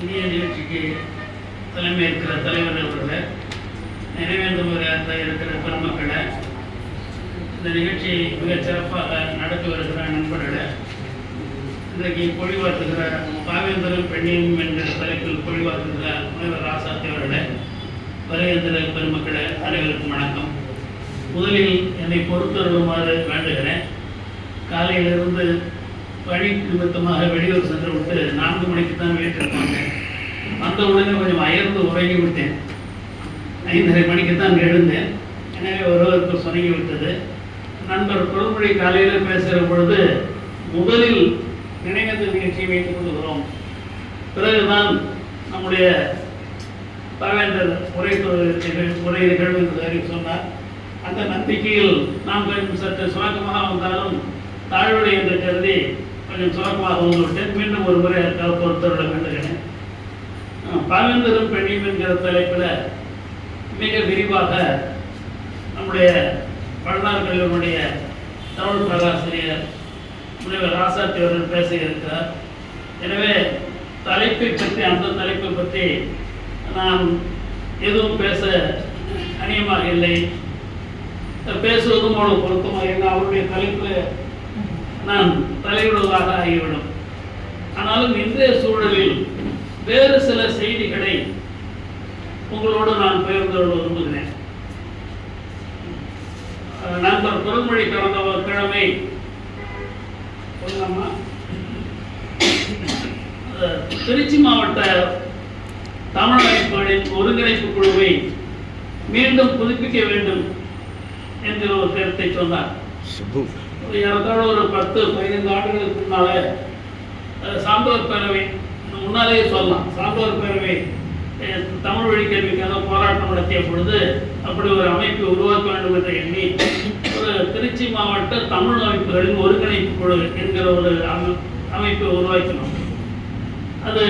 இந்திய நிகழ்ச்சிக்கு தலைமை இருக்கிற தலைவர் அவர்களே நினைவேந்தம் இருக்கிற பெருமக்களை இந்த நிகழ்ச்சியை மிகச் சிறப்பாக நடத்தி வருகிற நண்பர்களை. இன்றைக்கு பொழிவாற்றுகிற பாவேந்தரும் பெண்ணியும் என்ற தலைப்பில் பொழிவாற்றுகிற முனைவர் ராசாத்தி அவர்களை. வருகின்ற பெருமக்களை அனைவருக்கும் வணக்கம். முதலில் என்னை பொறுத்தருளுமாறு வேண்டுகிறேன். காலையிலிருந்து வழி நிமித்தமாக வெளியூர் சென்று விட்டு நான்கு மணிக்கு தான் வீட்டில் வந்தேன். வந்த உடனே கொஞ்சம் அயர்ந்து உறங்கி விட்டேன் ஐந்தரை மணிக்கு தான் எழுந்தேன். எனவே ஒருவருக்கு சொருங்கி விட்டது நண்பர் குழுமொழி காலையில் பேசுகிற பொழுது முதலில் நினைவேந்த நிகழ்ச்சியை வைத்துக் கொள்கிறோம். பிறகுதான் நம்முடைய பரவேந்தர் உரை உரை நிகழ்வு என்று சொன்னார். அந்த நம்பிக்கையில் நாம் சற்று சுணக்கமாக வந்தாலும் தாழ்வுடை என்று கருதி கொஞ்சம் சுணக்கமாக வந்துவிட்டேன் மீண்டும் ஒரு முறை அதற்காக பொறுத்தருட கண்டுகிறேன் அஹ் பாவேந்தரும் என்கிற தலைப்பில் மிக விரிவாக நம்முடைய பழனார் கல்லூரியுடைய தமிழ் பேராசிரியர் முனைவர் ராசாத்தி அவர்கள் பேசியிருக்கிறார். எனவே தலைப்பை பற்றி அந்த தலைப்பை பற்றி நான் எதுவும் பேச அநியமாக இல்லை. பேசுவதும் அவ்வளவு பொருத்தமாக இல்லை. அவருடைய தலைப்பு நான் தலையிடுவதாக ஆகிவிடும். ஆனாலும் இன்றைய சூழலில் வேறு சில செய்திகளை உங்களோடு நான் பகிர்ந்து கொள்ள விரும்புகிறேன். நண்பர் குரல்மொழி கடந்த ஒரு கிழமை சொல்லலாமா அஹ் திருச்சி மாவட்ட தமிழமைப்புகளின் ஒருங்கிணைப்பு குழுவை மீண்டும் புதுப்பிக்க வேண்டும் என்கிற ஒரு கருத்தை சொன்னார். ஏறத்தாழ ஒரு பத்து பதினைந்து ஆண்டுகளுக்கு முன்னாலே அஹ், சான்றோர் பேரவை முன்னாலேயே சொல்லலாம். சான்றோர் பேரவை தமிழ் வழி கல்விக்காக போராட்டம் நடத்திய பொழுது அப்படி ஒரு அமைப்பு உருவாக்க வேண்டும் என்ற எண்ணி ஒரு திருச்சி மாவட்ட தமிழ் அமைப்புகளின் ஒருங்கிணைப்பு குழு என்கிற ஒரு அமை- அமைப்பை உருவாக்கினோம். அது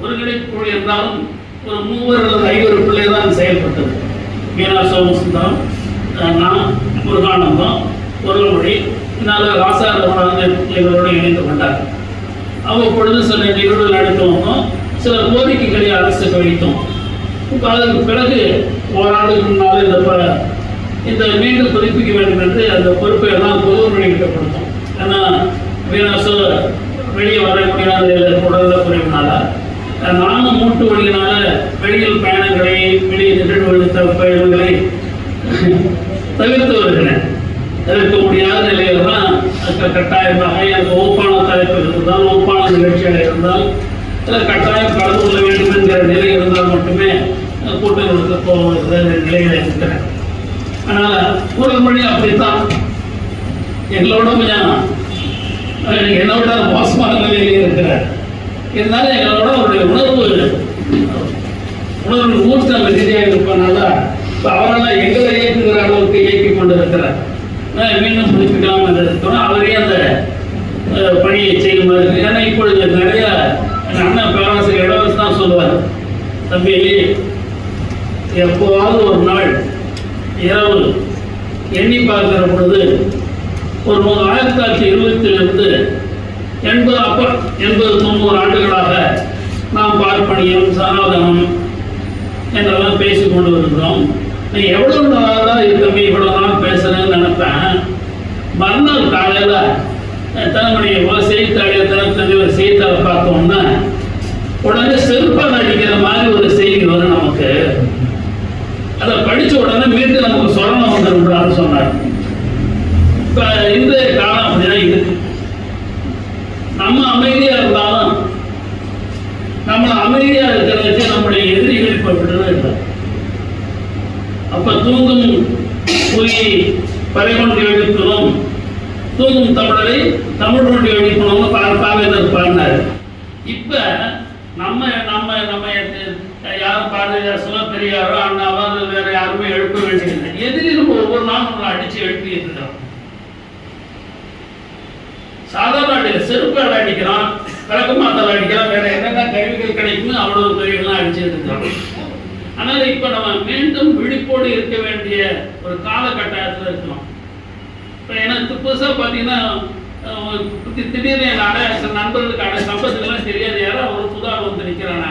ஒருங்கிணைப்பு குழு இருந்தாலும் ஒரு மூவர் அல்லது ஐவர் பிள்ளை தான் செயல்பட்டது மீனா சோமசுந்தரம் நான் முருகானந்தம் பொருள்மொழி இதனால் ராசா ரமணானந்த இவரோடு இணைந்து கொண்டார். அவ்வப்பொழுது சில நிகழ்வுகள் நடத்தி வந்தோம் சில கோரிக்கைகளை அரசுக்கு வைத்தோம். இப்போ அதற்கு பிறகு ஓராண்டுக்கு முன்னால் இந்த ப- இந்த மீண்டும் புதுப்பிக்க வேண்டும் என்று அந்த பொறுப்பை எல்லாம் பொதுவர்களுக்கு கொடுத்தோம். ஏன்னா வீணாசு வெளியே வர முடியாத உடல்ல குறைவினால நானும் மூட்டு வழியினால வெளியில் பயணங்களை வெளியே நிகழ்வுகள் பயணங்களை தவிர்த்து வருகிறேன். தவிர்க்க முடியாத நிகழ்ச்சியில் கட்டாயமாக எனக்கு ஒப்பான தலைப்பு இருந்தால் ஒப்பான நிகழ்ச்சியாக இருந்தால் இல்லை கட்டாயம் கலந்து கொள்ள வேண்டும் என்கிற நிலை இருந்தால் மட்டுமே கூட்டங்களுக்கு போகிற நிலையில் இருக்கிறேன். ஆனால் ஒரு மொழி அப்படித்தான். எங்களோட கொஞ்சம் என்னோட மோசமான நிலையில் இருக்கிறார் இருந்தாலும் எங்களோட அவருடைய உணர்வு உணர்வு ஊட்டம் ரீதியாக இருப்பதனால இப்போ அவரெல்லாம் எங்களை இயக்குகிற அளவுக்கு இயக்கி கொண்டு இருக்கிறார் மீண்டும் புதுப்பிக்கலாம் என்று இருக்கிறோம் ஏன்னா இப்பொழுது நிறைய அண்ணன் பேராசிரியர் இளவரசு தான் சொல்லுவார். தம்பி எப்போவாவது ஒரு நாள் இரவு எண்ணி பார்க்கிற பொழுது ஒரு நூறு ஆயிரத்தி தொள்ளாயிரத்தி இருபத்திலிருந்து எண்பது அப்ப எண்பது தொண்ணூறு ஆண்டுகளாக நாம் பார்ப்பனியம் சனாதனம் என்றெல்லாம் பேசி கொண்டு வருகிறோம் நீ எவ்வளோ நாளாக இருக்கமே இவ்வளோ நாள் பேசுறேன்னு நினைப்பேன். மறுநாள் காலையில் தனமுடைய ஒரு செய்தித்தாளிய தினத்தந்தி ஒரு செய்தித்தாளை பார்த்தோம்னா உடனே செருப்பால் அடிக்கிற மாதிரி ஒரு செய்தி வரும் நமக்கு. அதை படிச்ச உடனே மீண்டும் நமக்கு சொல்லணும் வந்துருன்றான்னு சொன்னார். இப்போ இந்த காலம் அப்படிதான் இருக்கு நம்ம அமைதியா இருந்தாலும் நம்ம அமைதியா இருக்கிறதுக்கு நம்முடைய எதிரிகள் இப்போ விடுறது இல்லை அப்ப தூங்கும் போய் பறை கொண்டு தூங்கும் தமிழரை தமிழ் விழிப்புணர்வு எழுப்பினோம்னு பாவேந்தர் பாடினார். இப்ப நம்ம நம்ம நம்ம யாரும் பாரதிதாசனோ பெரியாரோ அண்ணாவோ வேற யாருமே எழுப்ப வேண்டியதில்லை. எதிரிலும் ஒவ்வொரு நாளும் நம்மளை அடிச்சு எழுப்பிட்டு இருக்கிறோம் சாதாரண அடி செருப்பால் அடிக்கிறான் விளக்கமாத்தால் அடிக்கிறான் வேற என்னென்ன கருவிகள் கிடைக்கும்னு அவ்வளவு கருவிகள்லாம் அடிச்சுட்டு இருக்கிறோம் ஆனால் இப்ப நம்ம மீண்டும் விழிப்போடு இருக்க வேண்டிய ஒரு காலகட்டாயத்தில் இருக்கிறோம் இப்போ எனக்கு புதுசாக பார்த்தீங்கன்னா திடீர்னு எங்கள் அடை சில நண்பர்களுக்கு அடை சம்பத்துக்கெல்லாம் தெரியாது. யாரோ ஒரு புதா வந்து நிற்கிறானா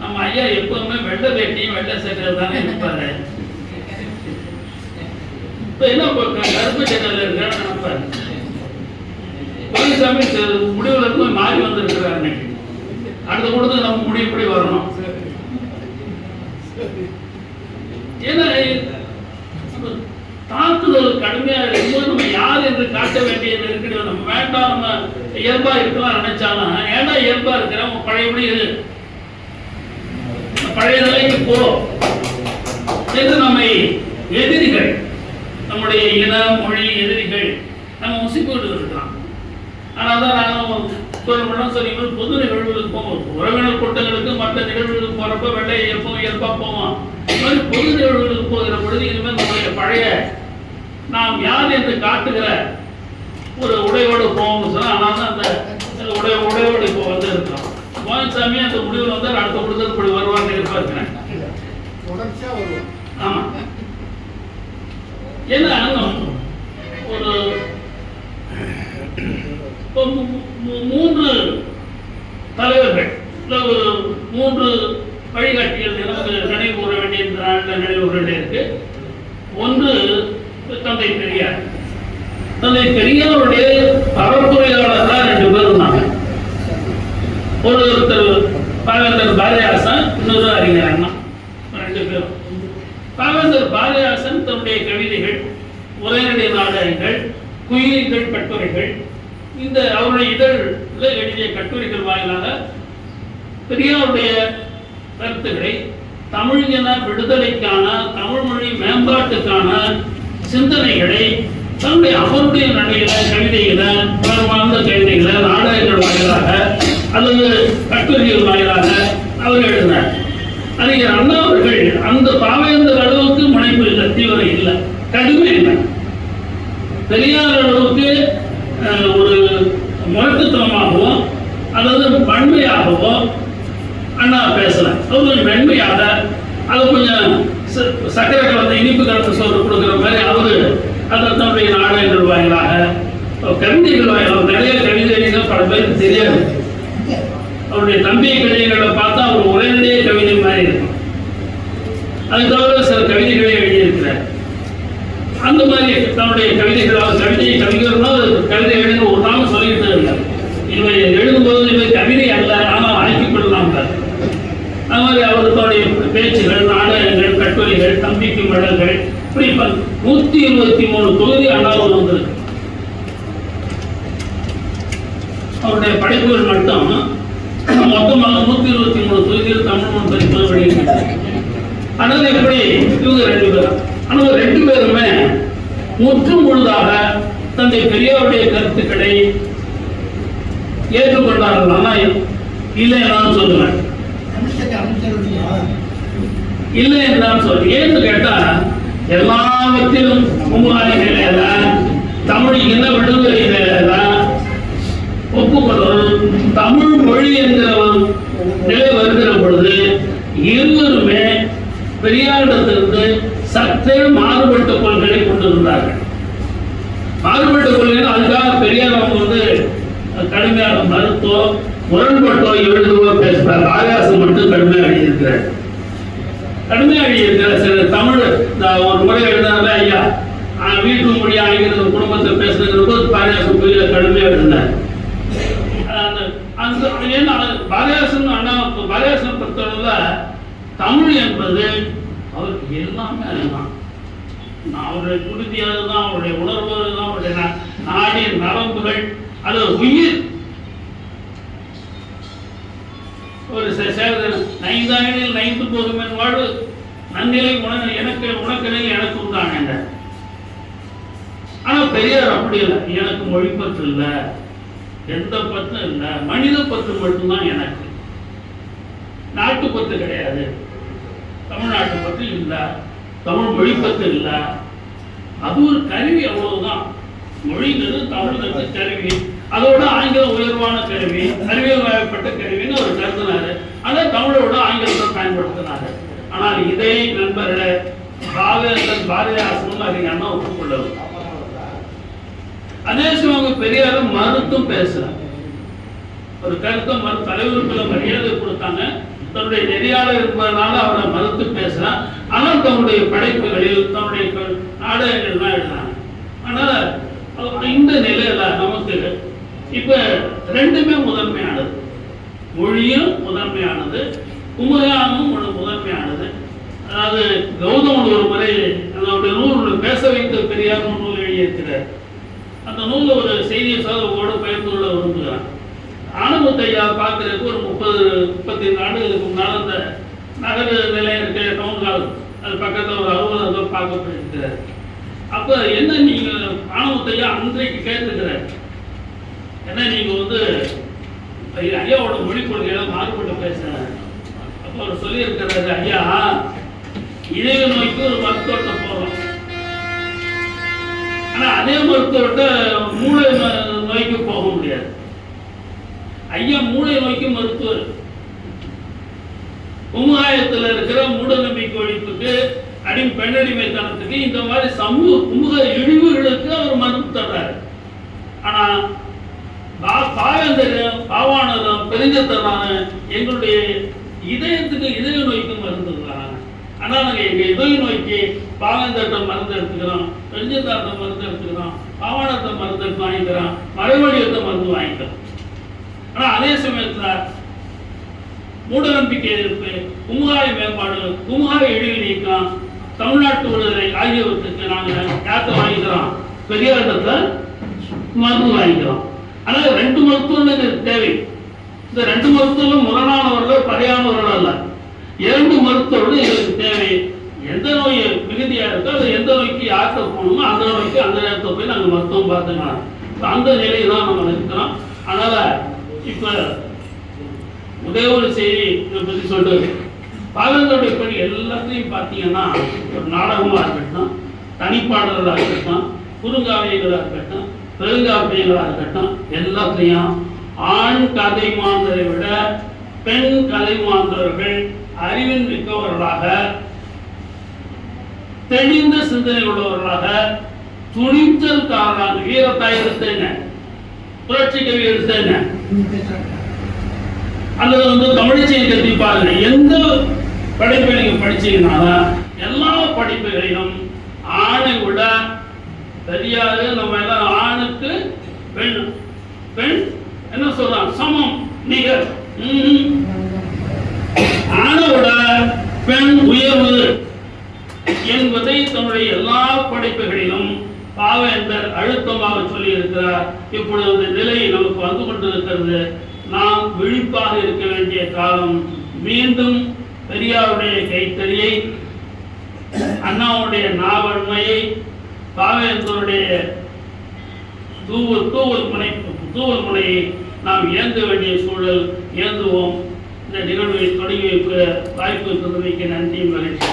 நம்ம ஐயா எப்போவுமே வெள்ளை வேட்டியும் வெள்ளை சக்கரை தானே இருப்பாரு. இப்போ என்ன இப்ப கருப்பு சக்கரில் இருக்கிறான்னு நினைப்பாரு. பழனிசாமி முடிவில் முடிவுல இருந்து மாறி வந்திருக்கிறார் அடுத்த கூடத்துக்கு நம்ம முடிவு இப்படி வரணும்? ஏன்னா தாக்குதல் கடுமையா இருக்கும்போது நம்ம யார் என்று காட்ட வேண்டிய நெருக்கடி நம்ம வேண்டாம் நம்ம இயல்பா இருக்கலாம் நினைச்சாலும் ஏன்னா இயல்பா இருக்கிற? பழையபடி இரு பழைய நிலைக்கு போ. என்று நம்மை எதிரிகள் நம்முடைய இன மொழி எதிரிகள் நம்ம முசிப்பிட்டு இருக்கிறோம் ஆனால் தான் நானும் சொல்லணும்னா சொல்லி பொது நிகழ்வுகளுக்கு போவோம் உறவினர் கூட்டங்களுக்கு மற்ற நிகழ்வுகளுக்கு போகிறப்ப வெள்ளை எப்பவும் இயல்பாக போவோம் இந்த மாதிரி பொது நிகழ்வுகளுக்கு பொழுது இனிமேல் நம்முடைய பழைய நாம் யார் என்று காட்டுகிற ஒரு உடையோடு போவோம்னு சொன்னால் ஆனால் தான் அந்த உடைய உடையோடு இப்போ வந்து இருக்கிறோம். மோகன்சாமி அந்த முடிவில் வந்து அடுத்த கொடுத்தது இப்படி வருவார்னு எதிர்பார்க்கிறேன். தொடர்ச்சியா வருவோம். ஆமா. ஏன்னா ஒரு மூன்று தலைவர்கள் இல்ல ஒரு மூன்று வழிகாட்டிகள் நமக்கு நினைவு கூற வேண்டிய இந்த நாளில் நினைவு கூற வேண்டியிருக்கு ஒன்று தந்தை பெரியார். தந்தை பெரியாருடைய பரப்புரையாளர் தான் ரெண்டு பேர் இருந்தாங்க. ஒரு ஒருத்தர் பாவேந்தர் பாரதியாசன் இன்னொரு அறிஞர் அண்ணா. ரெண்டு பேரும். பாவேந்தர் பாரதியாசன் தன்னுடைய கவிதைகள் உரைநடை நாடகங்கள் குயிலிகள் கட்டுரைகள். இந்த அவருடைய இதழில் எழுதிய கட்டுரைகள் வாயிலாக பெரியாருடைய கருத்துக்களை தமிழ் என விடுதலைக்கான தமிழ் மொழி மேம்பாட்டுக்கான சிந்தனைகளை தன்னுடைய அவருடைய நடையில கவிதையில பரமார்ந்த கவிதைகளை நாடகங்கள் வாயிலாக அல்லது கட்டுரைகள் வாயிலாக அவர் எழுதினார். அறிஞர் அண்ணா அவர்கள் அந்த பாவேந்தர் அளவுக்கு முனைப்பு இல்லை தீவிரம் இல்லை. கடுமை என்ன? பெரியார் அளவுக்கு அஹ், ஒரு முரட்டுத்தனமாகவோ அல்லது வன்மையாகவோ அண்ணா பேசல அவர் கொஞ்சம் வெண்மையாக அது கொஞ்சம் ச- சக்கரை கலந்த இனிப்பு கலந்த சோறு கொடுக்குற மாதிரி அவரு அந்த தன்னுடைய நாடகங்கள் வாயிலாக கவிதைகள் வாயிலாக நிறைய கவிதைகள் பல பேருக்கு தெரியாது. அவருடைய தம்பி கவிதைகளை பார்த்தா அவர் உடனடியே கவிதை மாதிரி இருக்கும். அது தவிர சில கவிதைகளை எழுதியிருக்கிறார். அந்த மாதிரி தன்னுடைய கவிதைகளாக கவிதை கவிஞர்னா கவிதை எழுதின ஒரு நாள் சொல்லிட்டு இல்லை இவை எழுதும்போது இவை கவிதை அல்ல ஆனால் ஆக்கிக்கொள்ளலாம் அது மாதிரி அவர் தன்னுடைய பேச்சுகள் நாடகங்கள் கட்டுரைகள் தம்பிக்கு மடல்கள் இப்படி இப்ப நூத்தி இருபத்தி மூணு தொகுதி அண்ணாவில் வந்திருக்கு. அவருடைய படைப்புகள் மட்டும் மொத்தமாக நூத்தி இருபத்தி மூணு தொகுதியில் தமிழ் மண் பதிப்பு வெளியிட்டார். ஆனால் எப்படி? இவங்க ரெண்டு பேரும். ஆனால் ரெண்டு பேருமே முற்றும் முழுதாக தந்தை பெரியாருடைய கருத்துக்களை ஏற்றுக்கொண்டார்கள் ஆனால் இல்லை நான் சொல்லுவேன் அமைச்சர் அமைச்சருடைய இல்லை என்று சொல்லி ஏன்னு கேட்டா எல்லாவற்றிலும் மும்மாரி நிலையில தமிழ் இன விடுதலை நிலையில ஒப்புக்கொள்வது தமிழ் மொழி என்கிற நிலை வருகிற பொழுது இருவருமே பெரியாரிடத்திலிருந்து சற்றே மாறுபட்ட கொள்கைகளை கொண்டிருந்தார்கள். மாறுபட்ட கொள்கைகள் அதுக்காக பெரியார் அவங்க வந்து கடுமையான மருத்துவம் முரண்பட்டோ எழுதுவோ பேசுறார் ஆகாசம் மட்டும் கடுமையாக எழுதியிருக்கிறார் கடுமையாக சில தமிழ் இந்த ஒரு முறை எழுதினால ஐயா ஆஹ், வீட்டு மொழி ஆகிற குடும்பத்தில் பேசுறது போது பாரதியாசன் கோயில கடுமையாக எழுதினார் அந்த அந்த ஏன்னா பாரதியாசன் அண்ணா பாரதியாசன் பொறுத்தவரையில தமிழ் என்பது அவருக்கு எல்லாமே அதுதான். அவருடைய குருதி அதுதான் அவருடைய உணர்வு அதுதான் அவருடைய நா- நாடி நரம்புகள் அது உயிர். நைந்தாயினில் நைந்து போகும் என் வாழ்வு. நன்னிலை உண எனக்கு உனக்கினை எனக்கு உண்டாங்க ஆனா பெரியார் அப்படி இல்லை. எனக்கு மொழி பற்று இல்லை. எந்த பற்றும் இல்லை. மனித பற்று மட்டும்தான் எனக்கு. நாட்டு பற்று கிடையாது. தமிழ்நாட்டு பற்று இல்லை. தமிழ் மொழி பற்று இல்லை. அது ஒரு கருவி அவ்வளவுதான். மொழிங்கிறது தமிழுக்கு கருவி. அதோட ஆங்கிலம் உயர்வான கருவி அறிவியல் வாய்ப்பட்ட கருவின்னு அவர் கருதினாரு அதை. தமிழோட ஆங்கிலத்தை பயன்படுத்தினாரு ஆனால் இதை நண்பர்களே பாவேந்தன் பாரதியாசனும் அதை அண்ணா ஒப்புக்கொள்ளவில்லை அதே சமயம் பெரியார மறுத்தும் பேசுறாங்க. ஒரு கருத்தை மறு தலைவருக்குள்ள மரியாதை கொடுத்தாங்க. தன்னுடைய நெறியாளர் இருப்பதனால அவரை மறுத்து பேசுறான். ஆனால் தன்னுடைய படைப்புகளில் தன்னுடைய க- நாடகங்கள் தான் எழுதுறாங்க அதனால இந்த நிலையில நமக்கு இப்ப ரெண்டுமே முதன்மையானது. மொழியும் முதன்மையானது குமரானும் ஒரு முதன்மையானது. அதாவது கௌதமன் ஒரு முறை அதனுடைய நூல் பேச வைத்த பெரியார் நூல் எழுதியிருக்கிறார். அந்த நூலில் ஒரு செய்தி சாதகோடு பகிர்ந்து கொள்ள விரும்புகிறேன் ஆனந்தத்தை ஐயா பார்க்கறதுக்கு ஒரு முப்பது முப்பத்தி ஆண்டுகளுக்கு முன்னால் அந்த நகர நிலையம் இருக்கிற டவுன் ஹால் அது பக்கத்தில் ஒரு அலுவலகம் பார்க்க அப்போ என்ன நீங்கள் ஆனந்தத்தையா அன்றைக்கு கேட்டுக்கிறார் ஏன்னா நீங்க வந்து ஐயா- ஐயாவோட மொழி கொள்கையில மாறுபட்டு பேசுறேன் அப்போ அவர் சொல்லியிருக்கிறாரு ஐயா இதய நோய்க்கு ஒரு மருத்துவத்தை போறோம். ஆனா அதே மருத்துவர்கிட்ட மூளை நோ- நோய்க்கு போக முடியாது. ஐயா மூளை நோய்க்கு மருத்துவர். குமுகாயத்தில் இருக்கிற மூட நம்பிக்கை ஒழிப்புக்கு அடி பெண்ணடிமைத்தனத்துக்கு இந்த மாதிரி சமூக குமுக இழிவுகளுக்கு அவர் மருந்து தர்றாரு. ஆனா பா- பாவேந்தரும் பாவானரும் எங்களுடைய இதயத்துக்கு இதய நோய்க்கு மருந்து தராங்க ஆனா நாங்க எங்க இதய நோய்க்கு பாவேந்தர்கிட்ட மருந்து எடுத்துக்கிறோம் பெருஞ்சத்தார்ட்ட மருந்து எடுத்துக்கிறோம் பாவானத்தை மருந்து எடுத்து வாங்கிக்கிறோம் மறைவழியத்தை மருந்து வாங்கிக்கிறோம். ஆனா அதே சமயத்துல மூட நம்பிக்கை எதிர்ப்பு குமுகாய மேம்பாடு குமுகாய இழிவு நீக்கம் தமிழ்நாட்டு விடுதலை ஆகியவற்றுக்கு நாங்க யார்கிட்ட வாங்கிக்கிறோம். பெரியாரிடத்துல மருந்து வாங்கிக்கிறோம். ஆனால் ரெண்டு மருத்துவம் தேவை. இந்த ரெண்டு மருத்துவம் முரணானவர்கள் பறையானவர்கள் அல்ல. இரண்டு மருத்துவர்கள் எங்களுக்கு தேவை. எந்த நோய் மிகுதியா இருக்கோ அது எந்த நோய்க்கு யார்கிட்ட போகணுமோ அந்த நோய்க்கு அந்த நேரத்தை போய் நாங்கள் மருத்துவம் பார்த்துக்கலாம். அந்த நிலையில தான் நம்ம இருக்கிறோம். அதனால இப்போ ஒரே ஒரு செய்தி இதை பற்றி சொல்றது. பாலங்களுடைய படி எல்லாத்தையும் பார்த்தீங்கன்னா ஒரு நாடகமாக இருக்கட்டும் தனிப்பாடல்களாக இருக்கட்டும் குறுங்காவியங்களாக இருக்கட்டும் பெருங்காப்பியங்களாக இருக்கட்டும் எல்லாத்துலேயும் ஆண் கதை மாந்தரை விட பெண் கதை மாந்தவர்கள் அறிவின் மிக்கவர்களாக தெளிந்த சிந்தனை உள்ளவர்களாக துணிச்சல்காரராக வீரத்தாய் எடுத்தேங்க புரட்சி கவி எடுத்தேங்க அல்லது வந்து தமிழிசையை கல்வி பாருங்க. எந்த படிப்பை நீங்க படிச்சீங்கனாலும் எல்லா படிப்புகளையும் ஆணை விட தெரியாது நம்ம எல்லாம் ஆணுக்கு பெண் பெண் என்ன சொல்றான் சமம் நிகர் ம்ஹும். ஆணை விட பெண் உயர்வு என்பதை தன்னுடைய எல்லா படைப்புகளிலும் பாவேந்தர் அழுத்தமாக சொல்லி இருக்கிறார் இப்பொழுது அந்த நிலை நமக்கு வந்து கொண்டிருக்கிறது. நாம் விழிப்பாக இருக்க வேண்டிய காலம் மீண்டும் பெரியாருடைய கைத்தறியை அண்ணாவுடைய நாவன்மையை பாவேந்தருடைய தூவல் தூவல் முனை தூவல் முனையை நாம் இயங்க வேண்டிய சூழல் இயங்குவோம். இந்த நிகழ்வை தொடங்கி வைக்க வாய்ப்பு தந்தமைக்கு நன்றி மகிழ்ச்சி